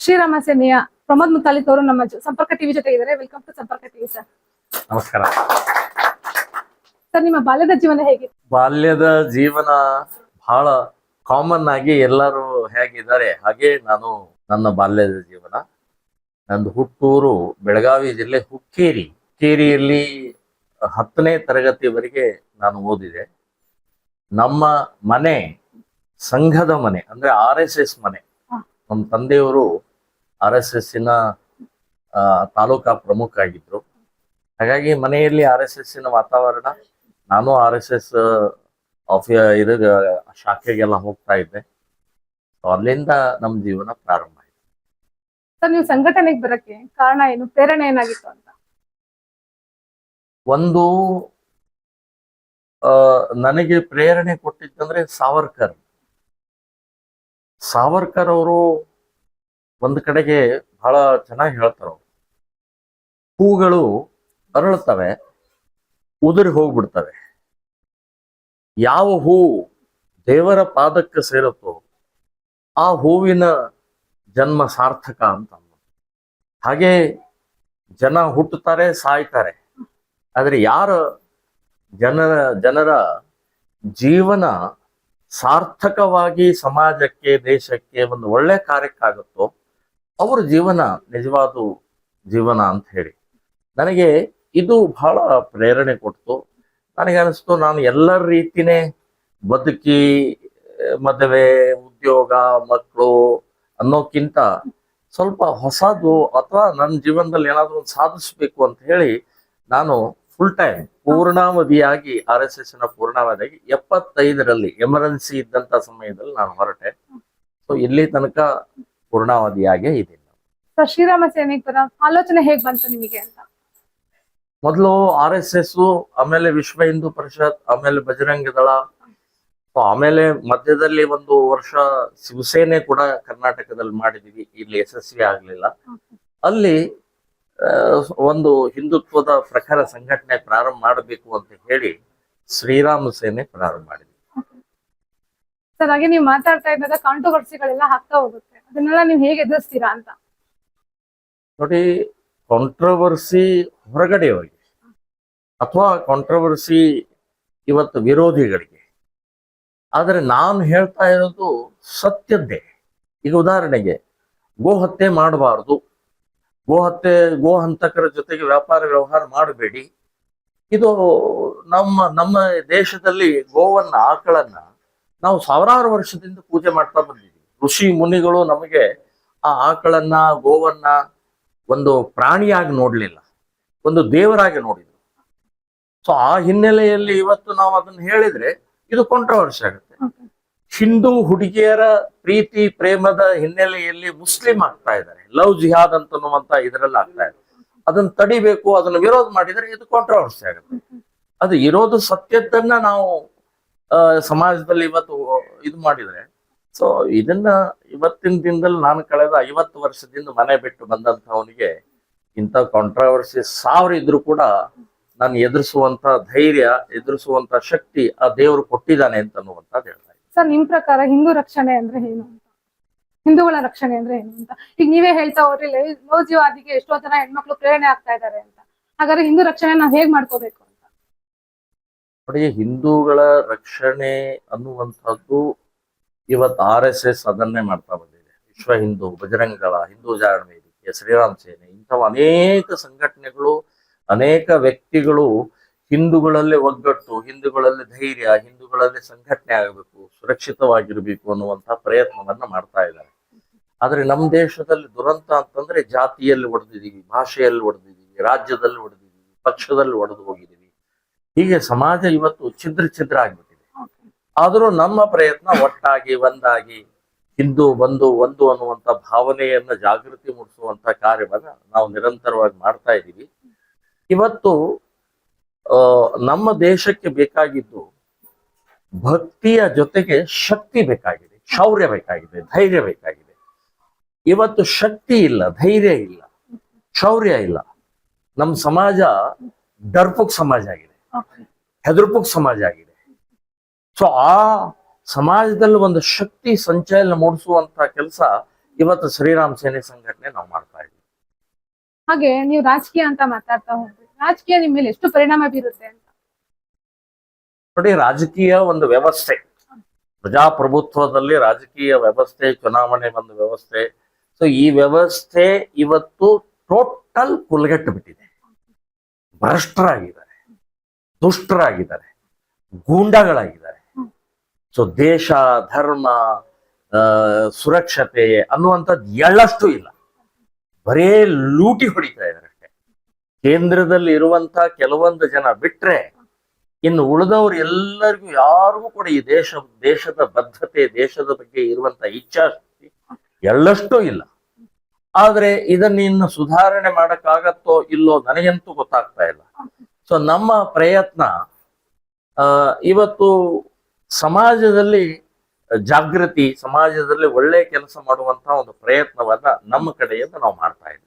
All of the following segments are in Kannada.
ಶ್ರೀರಾಮ ಸೇನೆಯ ಪ್ರಮೋದ್ ಮುತಾಲಿಕ್ ಅವರು ನಮ್ಮ ಸಂಪರ್ಕ ಟಿವಿ ಜೊತೆ ಇದ್ದಾರೆ. Welcome to Samparka TV sir ನಮಸ್ಕಾರ. ಸರ್ ನಿಮ್ಮ ಬಾಲ್ಯದ ಜೀವನ ಹೇಗಿತ್ತು ಬಾಲ್ಯದ ಜೀವನ ಬಹಳ ಕಾಮನ್ ಆಗಿ ಎಲ್ಲರೂ ಹೇಗಿದ್ದಾರೆ ಹಾಗೆ ನಾನು ನನ್ನ ಬಾಲ್ಯದ ಜೀವನ. ನಂದು ಹುಟ್ಟೂರು ಬೆಳಗಾವಿ ಜಿಲ್ಲೆ ಹುಕ್ಕೇರಿ. ಹುಕ್ಕೇರಿಯಲ್ಲಿ ಹತ್ತನೇ ತರಗತಿವರೆಗೆ ನಾನು ಓದಿದೆ. ನಮ್ಮ ಮನೆ ಸಂಘದ ಮನೆ ಅಂದ್ರೆ ಆರ್ ಎಸ್ ಎಸ್ ಮನೆ. ನಮ್ಮ ತಂದೆಯವರು ಆರ್ ಎಸ್ ಎಸ್ಸಿನ ತಾಲೂಕಾ ಪ್ರಮುಖ ಆಗಿದ್ರು. ಹಾಗಾಗಿ ಮನೆಯಲ್ಲಿ ಆರ್ ಎಸ್ ಎಸ್ಸಿನ ವಾತಾವರಣ ನಾನು ಆರ್ ಎಸ್ ಎಸ್ ಆಫಿ ಇದು ಶಾಖೆಗೆಲ್ಲ ಹೋಗ್ತಾ ಇದ್ದೆ. ಅಲ್ಲಿಂದ ನಮ್ಮ ಜೀವನ ಪ್ರಾರಂಭ ಆಯ್ತು. ಸರ್ ನೀವು ಸಂಘಟನೆಗೆ ಬರಕ್ಕೆ ಕಾರಣ ಏನು? ಪ್ರೇರಣೆ ಏನಾಗಿತ್ತು ಅಂತ? ಒಂದು ನನಗೆ ಪ್ರೇರಣೆ ಕೊಟ್ಟಿದ್ದಂದ್ರೆ ಸಾವರ್ಕರ್. ಸಾವರ್ಕರ್ ಅವರು ಒಂದು ಕಡೆಗೆ ಬಹಳ ಚೆನ್ನಾಗಿ ಹೇಳ್ತಾರ ಹೂಗಳು ಅರಳುತ್ತವೆ, ಉದುರಿ ಹೋಗ್ಬಿಡ್ತವೆ. ಯಾವ ಹೂ ದೇವರ ಪಾದಕ್ಕೆ ಸೇರುತ್ತೋ ಆ ಹೂವಿನ ಜನ್ಮ ಸಾರ್ಥಕ ಅಂತ. ಹಾಗೆ ಜನ ಹುಟ್ಟುತ್ತಾರೆ, ಸಾಯ್ತಾರೆ. ಆದ್ರೆ ಯಾರ ಜನರ ಜನರ ಜೀವನ ಸಾರ್ಥಕವಾಗಿ ಸಮಾಜಕ್ಕೆ, ದೇಶಕ್ಕೆ ಒಂದು ಒಳ್ಳೆ ಕಾರ್ಯಕ್ಕಾಗುತ್ತೋ ಅವ್ರ ಜೀವನ ನಿಜವಾದ ಜೀವನ ಅಂತ ಹೇಳಿ. ನನಗೆ ಇದು ಬಹಳ ಪ್ರೇರಣೆ ಕೊಡ್ತು. ನನಗನ್ನಿಸ್ತು ನಾನು ಎಲ್ಲ ರೀತಿನೇ ಬದುಕಿ, ಮದುವೆ, ಉದ್ಯೋಗ, ಮಕ್ಕಳು ಅನ್ನೋಕ್ಕಿಂತ ಸ್ವಲ್ಪ ಹೊಸದು ಅಥವಾ ನನ್ನ ಜೀವನದಲ್ಲಿ ಏನಾದರೂ ಸಾಧಿಸ್ಬೇಕು ಅಂತ ಹೇಳಿ ನಾನು ಫುಲ್ ಟೈಮ್ ಪೂರ್ಣಾವಧಿಯಾಗಿ ಆರ್ ಎಸ್ ಎಸ್ನ ಪೂರ್ಣಾವಧಿಯಾಗಿ ಎಪ್ಪತ್ತೈದರಲ್ಲಿ ಎಮರ್ಜೆನ್ಸಿ ಇದ್ದಂತ ಸಮಯದಲ್ಲಿ ನಾನು ಹೊರಟೆ. ಸೊ ಇಲ್ಲಿ ತನಕ ಪೂರ್ಣಾವಧಿಯಾಗೇ ಇದೆ. ಶ್ರೀರಾಮ ಸೇನೆಗೆ ಬರೋ ಆಲೋಚನೆ ಹೇಗ್ ಬಂತು ನಿಮಗೆ ಅಂತ? ಮೊದಲು ಆರ್ ಎಸ್ ಎಸ್ ಆಮೇಲೆ ವಿಶ್ವ ಹಿಂದೂ ಪರಿಷತ್ ಆಮೇಲೆ ಬಜರಂಗ ದಳ ಆಮೇಲೆ ಮಧ್ಯದಲ್ಲಿ ಒಂದು ವರ್ಷ ಶಿವಸೇನೆ ಕೂಡ ಕರ್ನಾಟಕದಲ್ಲಿ ಮಾಡಿದೀವಿ. ಇಲ್ಲಿ ಯಶಸ್ವಿ ಆಗ್ಲಿಲ್ಲ. ಅಲ್ಲಿ ಒಂದು ಹಿಂದುತ್ವದ ಪ್ರಖರ ಸಂಘಟನೆ ಪ್ರಾರಂಭ ಮಾಡಬೇಕು ಅಂತ ಹೇಳಿ ಶ್ರೀರಾಮ ಸೇನೆ ಪ್ರಾರಂಭ ಮಾಡಿದ್ವಿ ಸರ್, ಹಾಗೆ ನೀವು ಮಾತಾಡ್ತಾ ಇದ್ದಾಗ ಕಾಂಟ್ರವರ್ಸಿಗಳೆಲ್ಲ ಆಗ್ತಾ ಹೋಗುತ್ತೆ. ಅದನ್ನೆಲ್ಲ ನೀವು ಹೇಗೆ ಎದುರಿಸ್ತೀರಾ ಅಂತ? ನೋಡಿ ಕಾಂಟ್ರವರ್ಸಿ ಹೊರಗಡೆಯವರಿಗೆ ಅಥವಾ ಕಾಂಟ್ರವರ್ಸಿ ಇವತ್ತು ವಿರೋಧಿಗಳಿಗೆ. ಆದರೆ ನಾನು ಹೇಳ್ತಾ ಇರೋದು ಸತ್ಯದ್ದೇ. ಈಗ ಉದಾಹರಣೆಗೆ, ಗೋ ಹತ್ಯೆ ಮಾಡಬಾರದು. ಗೋ ಹತ್ಯೆ, ಗೋ ಹಂತಕರ ಜೊತೆಗೆ ವ್ಯಾಪಾರ ವ್ಯವಹಾರ ಮಾಡಬೇಡಿ. ಇದು ನಮ್ಮ ನಮ್ಮ ದೇಶದಲ್ಲಿ ಗೋವನ್ನ, ಆಕಳನ್ನ ನಾವು ಸಾವಿರಾರು ವರ್ಷದಿಂದ ಪೂಜೆ ಮಾಡ್ತಾ ಬಂದಿದ್ದೀವಿ. ಋಷಿ ಮುನಿಗಳು ನಮಗೆ ಆ ಆಕಳನ್ನ ಗೋವನ್ನ ಒಂದು ಪ್ರಾಣಿಯಾಗಿ ನೋಡ್ಲಿಲ್ಲ. ಒಂದು ದೇವರಾಗಿ ನೋಡಿದ್ರು. ಸೊ ಆ ಹಿನ್ನೆಲೆಯಲ್ಲಿ ಇವತ್ತು ನಾವು ಅದನ್ನ ಹೇಳಿದ್ರೆ ಇದು ಕಾಂಟ್ರವರ್ಸಿ ಆಗುತ್ತೆ. ಹಿಂದೂ ಹುಡುಗಿಯರ ಪ್ರೀತಿ ಪ್ರೇಮದ ಹಿನ್ನೆಲೆಯಲ್ಲಿ ಮುಸ್ಲಿಂ ಆಗ್ತಾ ಇದ್ದಾರೆ. ಲವ್ ಜಿಹಾದ್ ಅಂತನ್ನುವಂತ ಇದರಲ್ಲಿ ಆಗ್ತಾ ಇದೆ. ಅದನ್ನ ತಡಿಬೇಕು ಅದನ್ನ ವಿರೋಧ ಮಾಡಿದ್ರೆ ಇದು ಕಾಂಟ್ರವರ್ಸಿ ಆಗುತ್ತೆ. ಅದು ಇರೋದು ಸತ್ಯದನ್ನ ನಾವು ಸಮಾಜದಲ್ಲಿ ಇವತ್ತು ಇದು ಮಾಡಿದ್ರೆ. ಸೊ ಇದನ್ನ ಇವತ್ತಿನ ದಿನದಲ್ಲಿ ನಾನು ಕಳೆದ ಐವತ್ತು ವರ್ಷದಿಂದ ಮನೆ ಬಿಟ್ಟು ಬಂದಂತವನಿಗೆ ಇಂಥ ಕಾಂಟ್ರವರ್ಸಿ ಸಾವಿರ ಇದ್ರೂ ಕೂಡ ನಾನು ಎದುರಿಸುವಂತ ಧೈರ್ಯ ಎದುರಿಸುವಂತ ಶಕ್ತಿ ಆ ದೇವರು ಕೊಟ್ಟಿದ್ದಾನೆ ಅಂತ ಅನ್ನುವಂತ ಹೇಳ್ತಾ ಇದ್ದೀನಿ. ಸರ್, ನಿಮ್ ಪ್ರಕಾರ ಹಿಂದೂ ರಕ್ಷಣೆ ಅಂದ್ರೆ ಏನು ಹಿಂದೂಗಳ ರಕ್ಷಣೆ ಅಂದ್ರೆ ಏನು ಅಂತ? ಈಗ ನೀವೇ ಹೇಳ್ತಾ ಹೋದ್ರಿ ಲೋಜಿವಾದಿಗೆ ಎಷ್ಟೋ ಜನ ಹೆಣ್ಮಕ್ಳು ಪ್ರೇರಣೆ ಆಗ್ತಾ ಇದ್ದಾರೆ ಅಂತ. ಹಾಗಾದ್ರೆ ಹಿಂದೂ ರಕ್ಷಣೆ ನಾವು ಹೇಗ್ ಮಾಡ್ಕೋಬೇಕು? ನೋಡಿ, ಹಿಂದೂಗಳ ರಕ್ಷಣೆ ಅನ್ನುವಂಥದ್ದು ಇವತ್ತು ಆರ್ ಎಸ್ ಎಸ್ ಅದನ್ನೇ ಮಾಡ್ತಾ ಬಂದಿದೆ. ವಿಶ್ವ ಹಿಂದೂ ಬಜರಂಗಳ ಹಿಂದೂ ಜಾಗರಣ ವೇದಿಕೆ ಶ್ರೀರಾಮ್ ಸೇನೆ, ಇಂಥವು ಅನೇಕ ಸಂಘಟನೆಗಳು, ಅನೇಕ ವ್ಯಕ್ತಿಗಳು ಹಿಂದೂಗಳಲ್ಲಿ ಒಗ್ಗಟ್ಟು, ಹಿಂದೂಗಳಲ್ಲಿ ಧೈರ್ಯ, ಹಿಂದೂಗಳಲ್ಲಿ ಸಂಘಟನೆ ಆಗಬೇಕು, ಸುರಕ್ಷಿತವಾಗಿರಬೇಕು ಅನ್ನುವಂಥ ಪ್ರಯತ್ನವನ್ನ ಮಾಡ್ತಾ ಇದ್ದಾರೆ. ಆದ್ರೆ ನಮ್ಮ ದೇಶದಲ್ಲಿ ದುರಂತ ಅಂತಂದ್ರೆ ಜಾತಿಯಲ್ಲಿ ಒಡೆದಿದ್ದೀವಿ, ಭಾಷೆಯಲ್ಲಿ ಒಡೆದಿದ್ದೀವಿ, ರಾಜ್ಯದಲ್ಲಿ ಒಡೆದಿದ್ದೀವಿ, ಪಕ್ಷದಲ್ಲಿ ಒಡೆದು ಹೋಗಿದ್ದೀವಿ. ಹೀಗೆ ಸಮಾಜ ಇವತ್ತು ಛಿದ್ರ ಛಿದ್ರ ಆಗ್ಬಿಟ್ಟಿದೆ. ಆದರೂ ನಮ್ಮ ಪ್ರಯತ್ನ ಒಟ್ಟಾಗಿ, ಒಂದಾಗಿ, ಹಿಂದೂ ಬಂದು ಒಂದು ಅನ್ನುವಂಥ ಭಾವನೆಯನ್ನ ಜಾಗೃತಿ ಮೂಡಿಸುವಂತ ಕಾರ್ಯವನ್ನ ನಾವು ನಿರಂತರವಾಗಿ ಮಾಡ್ತಾ ಇದ್ದೀವಿ. ಇವತ್ತು ನಮ್ಮ ದೇಶಕ್ಕೆ ಬೇಕಾಗಿದ್ದು ಭಕ್ತಿಯ ಜೊತೆಗೆ ಶಕ್ತಿ ಬೇಕಾಗಿದೆ, ಶೌರ್ಯ ಬೇಕಾಗಿದೆ, ಧೈರ್ಯ ಬೇಕಾಗಿದೆ. ಇವತ್ತು ಶಕ್ತಿ ಇಲ್ಲ, ಧೈರ್ಯ ಇಲ್ಲ, ಶೌರ್ಯ ಇಲ್ಲ. ನಮ್ಮ ಸಮಾಜ ಡರ್ಪುಕ್ ಸಮಾಜ ಆಗಿದೆ. ಹೆದರ್ಪುಕ್ ಸಮಾಜ ಆಗಿದೆ. ಸೊ ಆ ಸಮಾಜದಲ್ಲಿ ಒಂದು ಶಕ್ತಿ ಸಂಚಲನ ಮೂಡಿಸುವಂತ ಕೆಲಸ ಇವತ್ತು ಶ್ರೀರಾಮ್ ಸೇನೆ ಸಂಘಟನೆ ನಾವು ಮಾಡ್ತಾ ಇದ್ದೀವಿ. ಹಾಗೆ ನೀವು ರಾಜಕೀಯ ಅಂತ ಮಾತಾಡ್ತಾ ಹೋಗ್ರಿ ರಾಜಕೀಯ ನಿಮ್ ಮೇಲೆ ಎಷ್ಟು ಪರಿಣಾಮ ಬೀರುತ್ತೆ ಅಂತ? ನೋಡಿ ರಾಜಕೀಯ ಒಂದು ವ್ಯವಸ್ಥೆ. ಪ್ರಜಾಪ್ರಭುತ್ವದಲ್ಲಿ ರಾಜಕೀಯ ವ್ಯವಸ್ಥೆ ಚುನಾವಣೆ ಒಂದು ವ್ಯವಸ್ಥೆ. ಸೊ ಈ ವ್ಯವಸ್ಥೆ ಇವತ್ತು ಟೋಟಲ್ ಕುಲ್ಗೆಟ್ಟು ಬಿಟ್ಟಿದೆ. ಭ್ರಷ್ಟರಾಗಿದ್ದಾರೆ. ದುಷ್ಟರಾಗಿದ್ದಾರೆ ಗೂಂಡಗಳಾಗಿದ್ದಾರೆ. ಸೊ ದೇಶ ಧರ್ಮ ಸುರಕ್ಷತೆ ಅನ್ನುವಂಥದ್ದು ಎಳ್ಳಷ್ಟು ಇಲ್ಲ. ಬರೇ ಲೂಟಿ ಹೊಡಿತಾ ಇದ್ದಾರೆ ಅಷ್ಟೇ. ಕೇಂದ್ರದಲ್ಲಿ ಇರುವಂತ ಕೆಲವೊಂದು ಜನ ಬಿಟ್ರೆ ಇನ್ನು ಉಳಿದವರು ಎಲ್ಲರಿಗೂ ಯಾರಿಗೂ ಕೂಡ ಈ ದೇಶ ದೇಶದ ಬದ್ಧತೆ ದೇಶದ ಬಗ್ಗೆ ಇರುವಂತ ಇಚ್ಛಾಶಕ್ತಿ ಎಳ್ಳಷ್ಟು ಇಲ್ಲ. ಆದ್ರೆ ಇದನ್ನ ಇನ್ನು ಸುಧಾರಣೆ ಮಾಡಕ್ಕಾಗತ್ತೋ ಇಲ್ಲೋ ನನಗಂತೂ ಗೊತ್ತಾಗ್ತಾ ಇಲ್ಲ. ಸೊ ನಮ್ಮ ಪ್ರಯತ್ನ ಇವತ್ತು ಸಮಾಜದಲ್ಲಿ ಜಾಗೃತಿ ಸಮಾಜದಲ್ಲಿ ಒಳ್ಳೆ ಕೆಲಸ ಮಾಡುವಂತ ಒಂದು ಪ್ರಯತ್ನವನ್ನ ನಮ್ಮ ಕಡೆಯಿಂದ ನಾವು ಮಾಡ್ತಾ ಇದ್ವಿ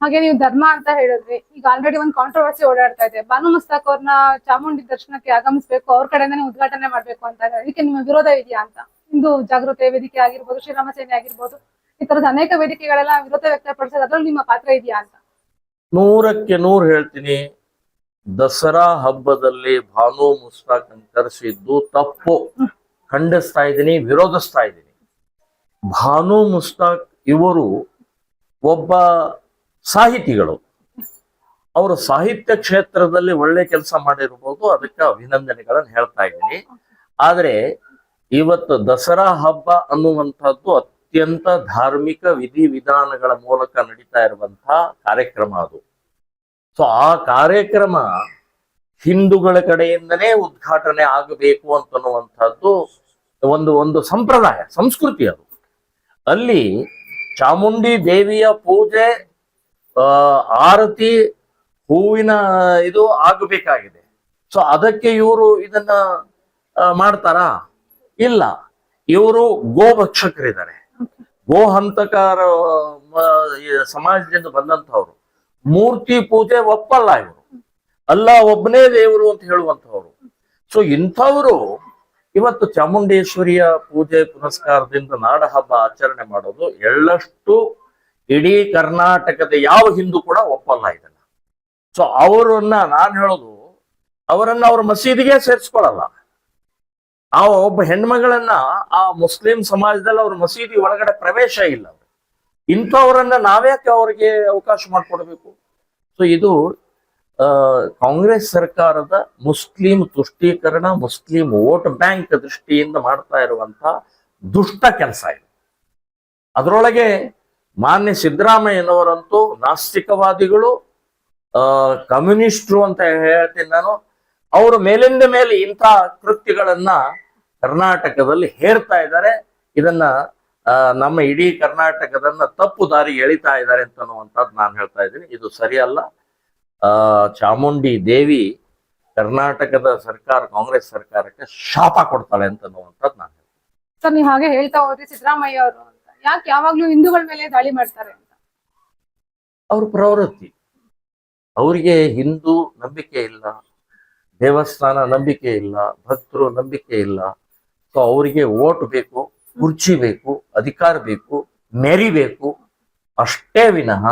ಹಾಗೆ ನೀವು ಧರ್ಮ ಅಂತ ಹೇಳಿದ್ರಿ. ಈಗ ಆಲ್ರೆಡಿ ಒಂದು ಕಾಂಟ್ರವರ್ಸಿ ಓಡಾಡ್ತಾ ಇದೆ. ಬಾನು ಮುಸ್ತಾಕ್ ಅವ್ರನ್ನ ಚಾಮುಂಡಿ ದರ್ಶನಕ್ಕೆ ಆಗಮಿಸಬೇಕು ಅವ್ರ ಕಡೆಯಿಂದನೇ ಉದ್ಘಾಟನೆ ಮಾಡ್ಬೇಕು ಅಂತ ಇದೆ. ಅದಕ್ಕೆ ನಿಮ್ಮ ವಿರೋಧ ಇದೆಯಾ ಅಂತ? ಹಿಂದೂ ಜಾಗೃತಿ ವೇದಿಕೆ ಆಗಿರ್ಬೋದು ಶ್ರೀರಾಮ ಸೇನೆ ಆಗಿರ್ಬೋದು ಈ ತರದ ಅನೇಕ ವೇದಿಕೆಗಳೆಲ್ಲ ವಿರೋಧ ವ್ಯಕ್ತಪಡಿಸೋದು ಅದ್ರಲ್ಲಿ ನಿಮ್ಮ ಪಾತ್ರ ಇದೆಯಾ ಅಂತ? ನೂರಕ್ಕೆ ನೂರು ಹೇಳ್ತೀನಿ. ದಸರಾ ಹಬ್ಬದಲ್ಲಿ ಭಾನು ಮುಸ್ತಾಕ್ ಕರೆಸಿದ್ದು ತಪ್ಪು. ಖಂಡಿಸ್ತಾ ಇದ್ದೀನಿ, ವಿರೋಧಿಸ್ತಾ ಇದ್ದೀನಿ. ಭಾನು ಮುಸ್ತಾಕ್ ಇವರು ಒಬ್ಬ ಸಾಹಿತಿಗಳು. ಅವರು ಸಾಹಿತ್ಯ ಕ್ಷೇತ್ರದಲ್ಲಿ ಒಳ್ಳೆ ಕೆಲಸ ಮಾಡಿರ್ಬೋದು, ಅದಕ್ಕೆ ಅಭಿನಂದನೆಗಳನ್ನು ಹೇಳ್ತಾ ಇದ್ದೀನಿ. ಆದರೆ ಇವತ್ತು ದಸರಾ ಹಬ್ಬ ಅನ್ನುವಂಥದ್ದು ಅತ್ಯಂತ ಧಾರ್ಮಿಕ ವಿಧಿವಿಧಾನಗಳ ಮೂಲಕ ನಡೀತಾ ಇರುವಂತಹ ಕಾರ್ಯಕ್ರಮ ಅದು. ಸೊ ಆ ಕಾರ್ಯಕ್ರಮ ಹಿಂದೂಗಳ ಕಡೆಯಿಂದನೇ ಉದ್ಘಾಟನೆ ಆಗಬೇಕು ಅಂತನ್ನುವಂಥದ್ದು ಒಂದು ಒಂದು ಸಂಪ್ರದಾಯ ಸಂಸ್ಕೃತಿ ಅದು. ಅಲ್ಲಿ ಚಾಮುಂಡಿ ದೇವಿಯ ಪೂಜೆ ಆ, ಆರತಿ ಹೂವಿನ ಇದು ಆಗಬೇಕಾಗಿದೆ. ಸೊ ಅದಕ್ಕೆ ಇವರು ಇದನ್ನ ಮಾಡ್ತಾರ ಮಾಡ್ತಾರಾ? ಇಲ್ಲ. ಇವರು ಗೋಭಕ್ಷಕರಿದ್ದಾರೆ. ಗೋ ಹಂತಕಾರ ಸಮಾಜದಿಂದ ಬಂದಂತವ್ರು ಮೂರ್ತಿ ಪೂಜೆ ಒಪ್ಪಲ್ಲ ಇವರು. ಅಲ್ಲ ಒಬ್ಬನೇ ದೇವರು ಅಂತ ಹೇಳುವಂತಹವರು ಸೊ ಇಂಥವರು ಇವತ್ತು ಚಾಮುಂಡೇಶ್ವರಿಯ ಪೂಜೆ ಪುನಸ್ಕಾರದಿಂದ ನಾಡ ಹಬ್ಬ ಆಚರಣೆ ಮಾಡೋದು ಎಳ್ಳಷ್ಟು ಇಡೀ ಕರ್ನಾಟಕದ ಯಾವ ಹಿಂದೂ ಕೂಡ ಒಪ್ಪಲ್ಲ ಇದನ್ನ. ಸೊ ಅವರನ್ನ ನಾನು ಹೇಳೋದು, ಅವರನ್ನ ಅವ್ರ ಮಸೀದಿಗೆ ಸೇರಿಸ್ಕೊಳ್ಳಲ್ಲ ಆ ಒಬ್ಬ ಹೆಣ್ಮಗಳನ್ನ ಆ ಮುಸ್ಲಿಂ ಸಮಾಜದಲ್ಲಿ ಅವ್ರ ಮಸೀದಿ ಒಳಗಡೆ ಪ್ರವೇಶ ಇಲ್ಲ. ಇಂಥವರನ್ನ ನಾವ್ಯಾಕೆ ಅವ್ರಿಗೆ ಅವಕಾಶ ಮಾಡಿಕೊಡ್ಬೇಕು? ಸೊ ಇದು ಕಾಂಗ್ರೆಸ್ ಸರ್ಕಾರದ ಮುಸ್ಲಿಂ ತುಷ್ಟೀಕರಣ, ಮುಸ್ಲಿಂ ವೋಟ್ ಬ್ಯಾಂಕ್ ದೃಷ್ಟಿಯಿಂದ ಮಾಡ್ತಾ ಇರುವಂತ ದುಷ್ಟ ಕೆಲಸ ಇದು. ಅದರೊಳಗೆ ಮಾನ್ಯ ಸಿದ್ದರಾಮಯ್ಯನವರಂತೂ ನಾಸ್ತಿಕವಾದಿಗಳು ಕಮ್ಯುನಿಸ್ಟ್ರು ಅಂತ ಹೇಳ್ತೀನಿ ನಾನು, ಅವರು ಮೇಲಿಂದ ಮೇಲೆ ಇಂಥ ಕೃತ್ಯಗಳನ್ನ ಕರ್ನಾಟಕದಲ್ಲಿ ಹೇರ್ತಾ ಇದ್ದಾರೆ. ಇದನ್ನ ನಮ್ಮ ಇಡೀ ಕರ್ನಾಟಕದನ್ನ ತಪ್ಪು ದಾರಿ ಎಳಿತಾ ಇದ್ದಾರೆ ಅಂತನ್ನುವಂಥದ್ದು ನಾನು ಹೇಳ್ತಾ ಇದ್ದೀನಿ. ಇದು ಸರಿಯಲ್ಲ. ಆ ಚಾಮುಂಡಿ ದೇವಿ ಕರ್ನಾಟಕದ ಸರ್ಕಾರ ಕಾಂಗ್ರೆಸ್ ಸರ್ಕಾರಕ್ಕೆ ಶಾಪ ಕೊಡ್ತಾಳೆ ಅಂತನ್ನುವಂಥದ್ದು ನಾನು ಹೇಳ್ತೀನಿ. ಸರ್ ನೀವು ಹಾಗೆ ಹೇಳ್ತಾ ಹೋದ್ರೆ ಸಿದ್ದರಾಮಯ್ಯ ಅವರು ಅಂತ. ಯಾಕೆ ಯಾವಾಗ್ಲೂ ಹಿಂದೂಗಳ ಮೇಲೆ ದಾಳಿ ಮಾಡ್ತಾರೆ ಅಂತ? ಅವ್ರ ಪ್ರವೃತ್ತಿ. ಅವರಿಗೆ ಹಿಂದೂ ನಂಬಿಕೆ ಇಲ್ಲ ದೇವಸ್ಥಾನ ನಂಬಿಕೆ ಇಲ್ಲ ಭಕ್ತರು ನಂಬಿಕೆ ಇಲ್ಲ. ಸೊ ಅವರಿಗೆ ಓಟ್ ಬೇಕು. ಕುರ್ಚಿ ಬೇಕು ಅಧಿಕಾರ ಬೇಕು ಮೆರಿಬೇಕು ಅಷ್ಟೇ ವಿನಃ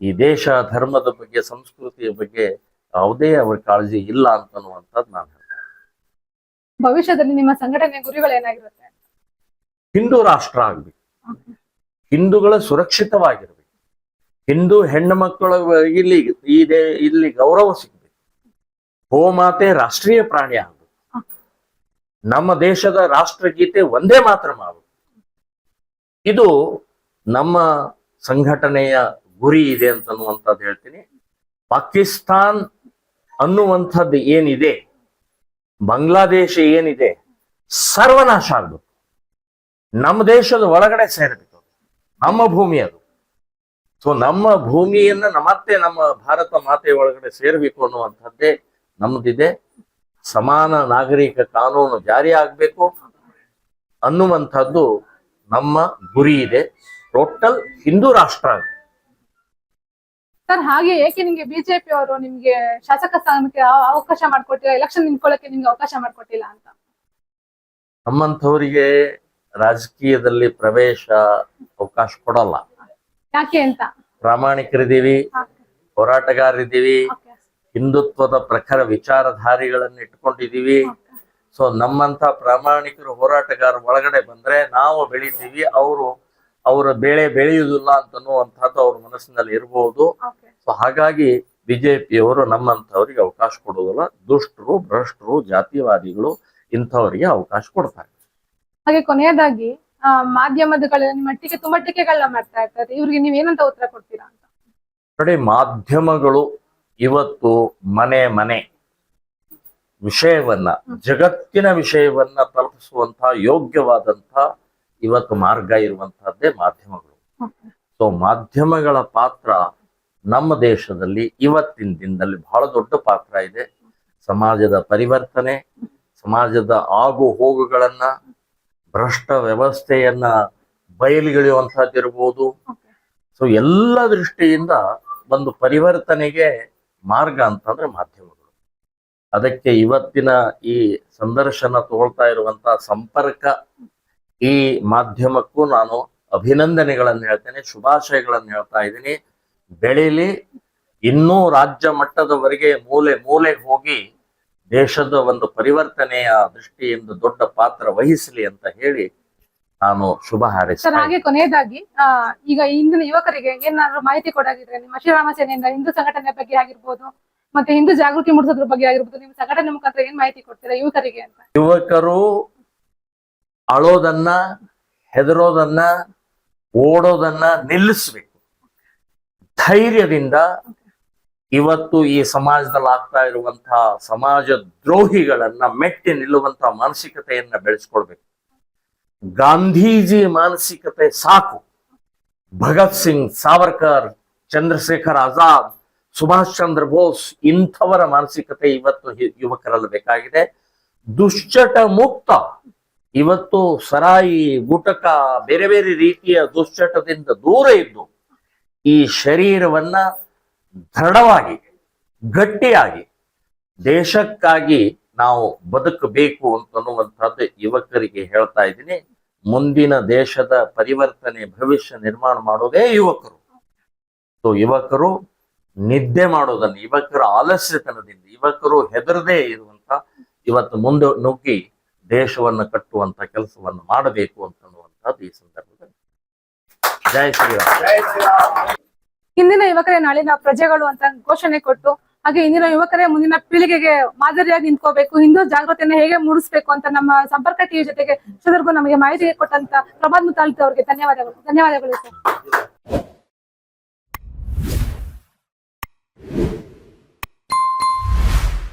ಈ ದೇಶ ಧರ್ಮದ ಬಗ್ಗೆ ಸಂಸ್ಕೃತಿಯ ಬಗ್ಗೆ ಯಾವುದೇ ಅವ್ರ ಕಾಳಜಿ ಇಲ್ಲ ಅಂತನ್ನುವಂಥದ್ದು ನಾನು ಹೇಳ್ತೇನೆ ಭವಿಷ್ಯದಲ್ಲಿ ನಿಮ್ಮ ಸಂಘಟನೆ ಗುರಿಗಳು ಏನಾಗಿರುತ್ತೆ? ಹಿಂದೂ ರಾಷ್ಟ್ರ ಆಗ್ಬೇಕು. ಹಿಂದೂಗಳ ಸುರಕ್ಷಿತವಾಗಿರ್ಬೇಕು. ಹಿಂದೂ ಹೆಣ್ಣು ಮಕ್ಕಳ ಇಲ್ಲಿ ಈ ದೇ- ಇಲ್ಲಿ ಗೌರವ ಸಿಗ್ಬೇಕು. ಗೋಮಾತೆ ರಾಷ್ಟ್ರೀಯ ಪ್ರಾಣಿ ಆಗ್ಬೇಕು. ನಮ್ಮ ದೇಶದ ರಾಷ್ಟ್ರಗೀತೆ ಒಂದೇ ಮಾತ್ರ ಮಾವು ಇದು ನಮ್ಮ ಸಂಘಟನೆಯ ಗುರಿ ಇದೆ ಅಂತನ್ನುವಂಥದ್ದು ಹೇಳ್ತೀನಿ. ಪಾಕಿಸ್ತಾನ್ ಅನ್ನುವಂಥದ್ದು ಏನಿದೆ, ಬಾಂಗ್ಲಾದೇಶ ಏನಿದೆ, ಸರ್ವನಾಶ ಆಗ್ಬೇಕು. ನಮ್ಮ ದೇಶದ ಒಳಗಡೆ ಸೇರಬೇಕು ನಮ್ಮ ಭೂಮಿ ಅದು. ಸೊ ನಮ್ಮ ಭೂಮಿಯನ್ನ ಮತ್ತೆ ನಮ್ಮ ಭಾರತ ಮಾತೆಯ ಒಳಗಡೆ ಸೇರಬೇಕು ಅನ್ನುವಂಥದ್ದೇ ನಮ್ದಿದೆ. ಸಮಾನ ನಾಗರಿಕ ಕಾನೂನು ಜಾರಿ ಆಗಬೇಕು ಅನ್ನುವಂಥದ್ದು ನಮ್ಮ ಗುರಿ ಇದೆ. ಟೋಟಲ್ ಹಿಂದೂ ರಾಷ್ಟ್ರ ಸರ್ ಹಾಗೆ ಏಕೆ ನಿಮಗೆ ಬಿಜೆಪಿ ಅವರು ನಿಮ್ಗೆ ಶಾಸಕ ಸ್ಥಾನಕ್ಕೆ ಅವ- ಅವಕಾಶ ಮಾಡಿಕೊಟ್ಟಿಲ್ಲ ಎಲೆಕ್ಷನ್ ನಿಂತ್ಕೊಳ್ಳಕ್ಕೆ ನಿಮ್ಗೆ ಅವಕಾಶ ಮಾಡಿಕೊಟ್ಟಿಲ್ಲ ಅಂತ? ನಮ್ಮಂಥವರಿಗೆ ರಾಜಕೀಯದಲ್ಲಿ ಪ್ರವೇಶ ಅವಕಾಶ ಕೊಡಲ್ಲ. ಯಾಕೆ ಅಂತ? ಪ್ರಾಮಾಣಿಕರಿದ್ದೀವಿ ಹೋರಾಟಗಾರರಿದ್ದೀವಿ ಹಿಂದುತ್ವದ ಪ್ರಖರ ವಿಚಾರಧಾರಿಗಳನ್ನ ಇಟ್ಕೊಂಡಿದೀವಿ. ಸೊ ನಮ್ಮಂತ ಪ್ರಾಮಾಣಿಕರು ಹೋರಾಟಗಾರ ಒಳಗಡೆ ಬಂದ್ರೆ ನಾವು ಬೆಳಿತೀವಿ ಅವರು ಅವರ ಬೆಳೆ ಬೆಳೆಯುವುದಿಲ್ಲ ಅಂತನ್ನುವಂಥದ್ದು ಅವ್ರ ಮನಸ್ಸಿನಲ್ಲಿ ಇರಬಹುದು ಸೊ ಹಾಗಾಗಿ ಬಿಜೆಪಿಯವರು ನಮ್ಮಂಥವ್ರಿಗೆ ಅವಕಾಶ ಕೊಡೋದಿಲ್ಲ ದುಷ್ಟರು ಭ್ರಷ್ಟರು ಜಾತಿವಾದಿಗಳು ಇಂಥವರಿಗೆ ಅವಕಾಶ ಕೊಡ್ತಾರೆ. ಹಾಗೆ ಕೊನೆಯದಾಗಿ ಆ, ಮಟ್ಟಿಗೆ ತುಂಬಾ ಟೀಕೆಗಳನ್ನ ಮಾಡ್ತಾ ಇರ್ತಾರೆ ಇವ್ರಿಗೆ ನೀವ್ ಏನಂತ ಉತ್ತರ ಕೊಡ್ತೀರಾ ಅಂತ? ನೋಡಿ ಮಾಧ್ಯಮಗಳು ಇವತ್ತು ಮನೆ ಮನೆ ವಿಷಯವನ್ನ, ಜಗತ್ತಿನ ವಿಷಯವನ್ನ ತಲುಪಿಸುವಂತಹ ಯೋಗ್ಯವಾದಂತ ಇವತ್ತು ಮಾರ್ಗ ಇರುವಂತಹದ್ದೇ ಮಾಧ್ಯಮಗಳು. ಸೊ ಮಾಧ್ಯಮಗಳ ಪಾತ್ರ ನಮ್ಮ ದೇಶದಲ್ಲಿ ಇವತ್ತಿನ ದಿನದಲ್ಲಿ ಬಹಳ ದೊಡ್ಡ ಪಾತ್ರ ಇದೆ. ಸಮಾಜದ ಪರಿವರ್ತನೆ, ಸಮಾಜದ ಆಗು ಹೋಗುಗಳನ್ನ, ಭ್ರಷ್ಟ ವ್ಯವಸ್ಥೆಯನ್ನ ಬಯಲಿಗಿಳಿಯುವಂತಹದ್ದಿರ್ಬೋದು ಸೊ ಎಲ್ಲ ದೃಷ್ಟಿಯಿಂದ ಒಂದು ಪರಿವರ್ತನೆಗೆ ಮಾರ್ಗ ಅಂತಂದ್ರೆ ಮಾಧ್ಯಮಗಳು. ಅದಕ್ಕೆ ಇವತ್ತಿನ ಈ ಸಂದರ್ಶನ ತಗೊಳ್ತಾ ಇರುವಂತ ಸಂಪರ್ಕ ಈ ಮಾಧ್ಯಮಕ್ಕೂ ನಾನು ಅಭಿನಂದನೆಗಳನ್ನು ಹೇಳ್ತೇನೆ, ಶುಭಾಶಯಗಳನ್ನು ಹೇಳ್ತಾ ಇದ್ದೀನಿ. ಬೆಳೀಲಿ ಇನ್ನೂ ರಾಜ್ಯ ಮಟ್ಟದವರೆಗೆ ಮೂಲೆ ಮೂಲೆ ಹೋಗಿ ದೇಶದ ಒಂದು ಪರಿವರ್ತನೆಯ ದೃಷ್ಟಿಯಿಂದ ದೊಡ್ಡ ಪಾತ್ರ ವಹಿಸಲಿ ಅಂತ ಹೇಳಿ ನಾನು ಶುಭ ಸರ್ ಹಾರೈಸ್ತೇನೆ ಹಾಗೆ ಕೊನೆಯದಾಗಿ ಈಗ ಇಂದಿನ ಯುವಕರಿಗೆ ಏನಾದ್ರು ಮಾಹಿತಿ ಕೊಡಾಗಿದ್ರೆ ನಿಮ್ಮ ಶ್ರೀರಾಮ ಸೇನೆಯಿಂದ ಹಿಂದೂ ಸಂಘಟನೆ ಬಗ್ಗೆ ಆಗಿರ್ಬೋದು ಮತ್ತೆ ಹಿಂದೂ ಜಾಗೃತಿ ಮೂಡಿಸೋದ್ರ ಬಗ್ಗೆ ಆಗಿರ್ಬೋದು ನಿಮ್ಮ ಸಂಘಟನೆ ಮುಖಾಂತರ ಏನ್ ಮಾಹಿತಿ ಕೊಡ್ತೀರಾ ಯುವಕರಿಗೆ ಅಂತ? ಯುವಕರು ಅಳೋದನ್ನ ಹೆದರೋದನ್ನ ಓಡೋದನ್ನ ನಿಲ್ಲಿಸ್ಬೇಕು. ಧೈರ್ಯದಿಂದ ಇವತ್ತು ಈ ಸಮಾಜದಲ್ಲಿ ಆಗ್ತಾ ಇರುವಂತಹ ಸಮಾಜ ದ್ರೋಹಿಗಳನ್ನ ಮೆಟ್ಟಿ ನಿಲ್ಲುವಂತಹ ಮಾನಸಿಕತೆಯನ್ನ ಬೆಳೆಸ್ಕೊಳ್ಬೇಕು. ಗಾಂಧೀಜಿ ಮಾನಸಿಕತೆ ಸಾಕು. ಭಗತ್ ಸಿಂಗ್, ಸಾವರ್ಕರ್, ಚಂದ್ರಶೇಖರ್ ಆಜಾದ್, ಸುಭಾಷ್ ಚಂದ್ರ ಬೋಸ್ ಇಂಥವರ ಮಾನಸಿಕತೆ ಇವತ್ತು ಯುವಕರಲ್ಲಿ ಬೇಕಾಗಿದೆ. ದುಶ್ಚಟ ಮುಕ್ತ. ಇವತ್ತು ಸರಾಯಿ, ಗುಟಕ, ಬೇರೆ ಬೇರೆ ರೀತಿಯ ದುಶ್ಚಟದಿಂದ ದೂರ ಇದ್ದು ಈ ಶರೀರವನ್ನ ದೃಢವಾಗಿ, ಗಟ್ಟಿಯಾಗಿ ದೇಶಕ್ಕಾಗಿ ನಾವು ಬದುಕಬೇಕು ಅಂತನ್ನುವಂಥದ್ದು ಯುವಕರಿಗೆ ಹೇಳ್ತಾ ಇದ್ದೀನಿ. ಮುಂದಿನ ದೇಶದ ಪರಿವರ್ತನೆ, ಭವಿಷ್ಯ ನಿರ್ಮಾಣ ಮಾಡೋದೇ ಯುವಕರು. ಸೊ ಯುವಕರು ನಿದ್ದೆ ಮಾಡೋದನ್ನ, ಯುವಕರ ಆಲಸ್ಯತನದಿಂದ, ಯುವಕರು ಹೆದರದೇ ಇರುವಂತ ಇವತ್ತು ಮುಂದೆ ನುಗ್ಗಿ ದೇಶವನ್ನ ಕಟ್ಟುವಂತ ಕೆಲಸವನ್ನು ಮಾಡಬೇಕು ಅಂತನ್ನುವಂಥದ್ದು ಈ ಸಂದರ್ಭದಲ್ಲಿ. ಜಯ ಶ್ರೀರಾಮ್. ಹಿಂದಿನ ಯುವಕರೇ ನಾಳಿನ ಪ್ರಜೆಗಳು ಅಂತ ಘೋಷಣೆ ಕೊಟ್ಟು ಹಾಗೆ ಇಂದಿನ ಯುವಕರೇ ಮುಂದಿನ ಪೀಳಿಗೆಗೆ ಮಾದರಿಯಾಗಿ ನಿಂತ್ಕೋಬೇಕು. ಹಿಂದೂ ಜಾಗೃತಿಯನ್ನು ಹೇಗೆ ಮೂಡಿಸಬೇಕು ಅಂತ ನಮ್ಮ ಸಂಪರ್ಕ ಟಿವಿ ಜೊತೆಗೆ ನಮಗೆ ಮಾಹಿತಿ ಕೊಟ್ಟಂತ ಪ್ರಭಾತ್ ಮುತಾಲಿತ್ ಅವರಿಗೆ ಧನ್ಯವಾದಗಳು. ಧನ್ಯವಾದಗಳು ಸರ್.